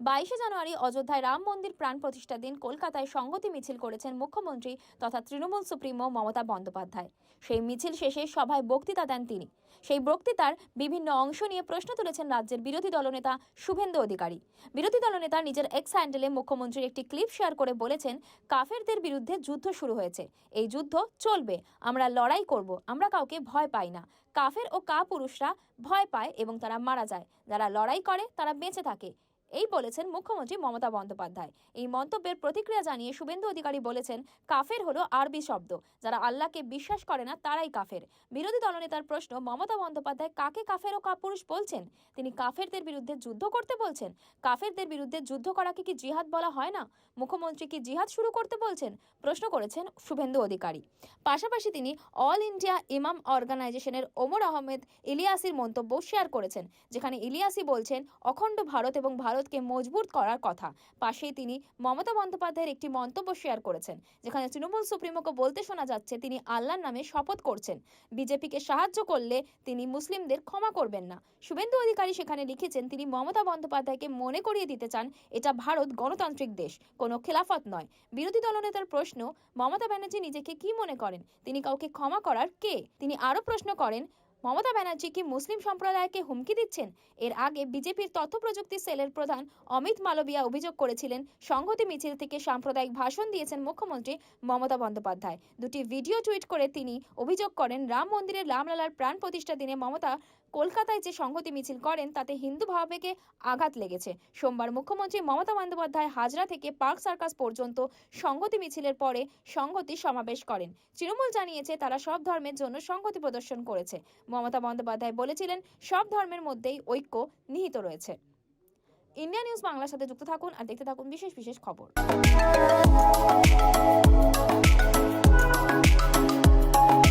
বাইশে জানুয়ারি অযোধ্যায় রাম মন্দির প্রাণ প্রতিষ্ঠার দিন কলকাতায় সংহতি মিছিল করেছেন মুখ্যমন্ত্রী তথা তৃণমূল সুপ্রিমো মমতা বন্দ্যোপাধ্যায়। সেই মিছিল শেষে সভায় বক্তৃতা দেন তিনি। সেই বক্তৃতার বিভিন্ন অংশ নিয়ে প্রশ্ন তুলেছেন রাজ্যের বিরোধী দলনেতা শুভেন্দু অধিকারী। বিরোধী দলনেতা নিজের এক্স হ্যান্ডেলে মুখ্যমন্ত্রীর একটি ক্লিপ শেয়ার করে বলেছেন, কাফেরদের বিরুদ্ধে যুদ্ধ শুরু হয়েছে। এই যুদ্ধ চলবে। আমরা লড়াই করব। আমরা কাউকে ভয় পাই না। কাফের ও কা পুরুষরা ভয় পায় এবং তারা মারা যায়। যারা লড়াই করে, তারা বেঁচে থাকে। এই বলেছেন মুখ্যমন্ত্রী মমতা বন্দ্যোপাধ্যায়। এই মন্তব্যের প্রতিক্রিয়া জানিয়ে শুভেন্দু অধিকারী বলেছেন, কাফের হলো আরবি শব্দ। যারা আল্লাহকে বিশ্বাস করে না, তারাই কাফের। বিরোধী দলনেতার প্রশ্ন, মমতা বন্দ্যোপাধ্যায় কাকে কাফের ও কাপুরুষ বলছেন? তিনি কাফেরদের বিরুদ্ধে যুদ্ধ করতে বলছেন? কাফেরদের বিরুদ্ধে যুদ্ধ করাকে কি জিহাদ বলা হয় না? মুখ্যমন্ত্রী কি জিহাদ শুরু করতে বলছেন? প্রশ্ন করেছেন শুভেন্দু অধিকারী। পাশাপাশি তিনি অল ইন্ডিয়া ইমাম অর্গানাইজেশনের ওমর আহমেদ ইলিয়াসির মন্তব্য শেয়ার করেছেন, যেখানে ইলিয়াসি বলছেন, অখণ্ড ভারত এবং ভারতকে মজবুত করার কথা। পাশেই তিনি মমতা বন্দ্যোপাধ্যায়ের একটি মন্তব্য শেয়ার করেছেন, যেখানে তৃণমূল সুপ্রিমোকে বলতে শোনা যাচ্ছে, তিনি আল্লাহর নামে শপথ করছেন। বিজেপিকে সাহায্য করলে তিনি মুসলিমদের ক্ষমা করবেন না। শুভেন্দু অধিকারী সেখানে লিখেছেন, তিনি মমতা বন্দ্যোপাধ্যায়কে মনে করিয়ে দিতে চান, এটা ভারত গণতান্ত্রিক দেশ, কোনো খেলাফত নয়। বিরোধী দলনেতার প্রশ্ন, মমতা ব্যানার্জি নিজেকে কি মনে করেন? তিনি কাউকে ক্ষমা করার কে? তিনি আরও প্রশ্ন করেন মমতা ব্যানার্জি কি মুসলিম সম্প্রদায়কে হুমকি দিচ্ছেন? এর আগে বিজেপির তথ্য প্রযুক্তি সেলের প্রধান অমিত মালবিয়া অভিযোগ করেছিলেন, সংহতি মিছিল থেকে সাম্প্রদায়িক ভাষণ দিয়েছেন মুখ্যমন্ত্রী মমতা বন্দ্যোপাধ্যায়। দুটি ভিডিও টুইট করে তিনি অভিযোগ করেন, রাম মন্দিরের রামলালার প্রাণ প্রতিষ্ঠা দিনে মমতা কলকাতায় যে সংহতি মিছিল করেন, তাতে হিন্দু ভাবেকে আঘাত লেগেছে। সোমবার মুখ্যমন্ত্রী মমতা বন্দ্যোপাধ্যায় হাজরা থেকে পার্ক সার্কাস পর্যন্ত সংহতি মিছিলের পরে সংহতি সমাবেশ করেন। তৃণমূল জানিয়েছে, তারা সব ধর্মের জন্য সংহতি প্রদর্শন করেছে। মমতা বন্দ্যোপাধ্যায় বলেছিলেন, সব ধর্মের মধ্যেই ঐক্য নিহিত রয়েছে। ইন্ডিয়া নিউজ বাংলার সাথে যুক্ত থাকুন আর দেখতে থাকুন বিশেষ বিশেষ খবর।